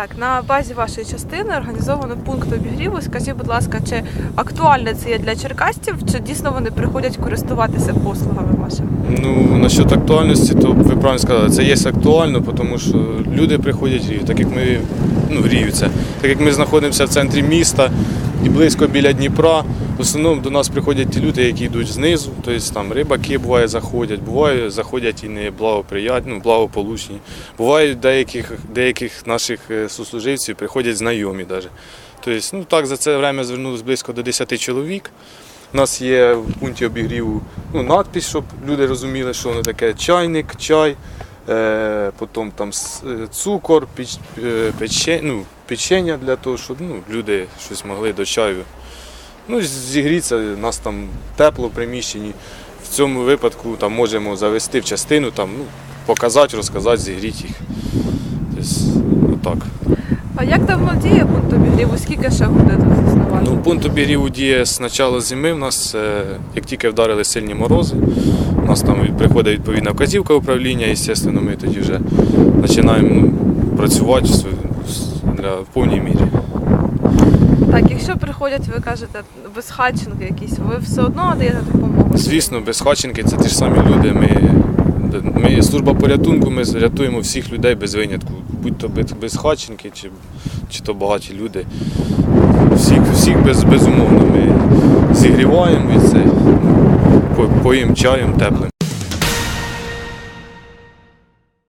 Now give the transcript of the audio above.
Так, на базі вашої частини організовано пункт обігріву. Скажіть, будь ласка, чи актуальне це є для черкастів, чи дійсно вони приходять користуватися послугами вашими? Ну, насчет актуальності, то ви правильно сказали, це є актуально, тому що люди приходять так як ми ну, гріються. Так як ми знаходимося в центрі міста і близько біля Дніпра, в основному до нас приходять ті люди, які йдуть знизу, тобто там рибаки буває заходять, буває заходять і не благоприятні, ну, благополучні. Бувають деяких, деяких наших е, сослуживців приходять знайомі навіть. Тобто, ну так за це время звернулося близько до 10 чоловік. У нас є в пункті обігріву ну, надпись, щоб люди розуміли, що воно таке чайник, чай, е, потім там е, цукор, піч, е, пече, ну, печення для того, щоб ну, люди щось могли до чаю. Ну, зігріться, у нас там тепло в приміщенні. В цьому випадку там, можемо завести в частину, там, ну, показати, розказати, зігріти їх. Тобто, отак. А як давно діє пункт обігріву? Скільки ще буде тут заснувати? Ну, пункт обігріву діє з початку зими. У нас, е, як тільки вдарили сильні морози, у нас там приходить відповідна вказівка управління, і, звісно, ми тоді вже починаємо ну, працювати в для, в повній мірі. Приходять, ви кажете, безхатченки якісь, ви все одно надаєте допомогу? Звісно, без Хаченки це ті ж самі люди. Ми, ми служба порятунку, ми рятуємо всіх людей без винятку. Будь то без, без Хаченки чи, чи то багаті люди. Всіх, всіх без, безумовно ми зігріваємо і це, поїм чаєм теплим.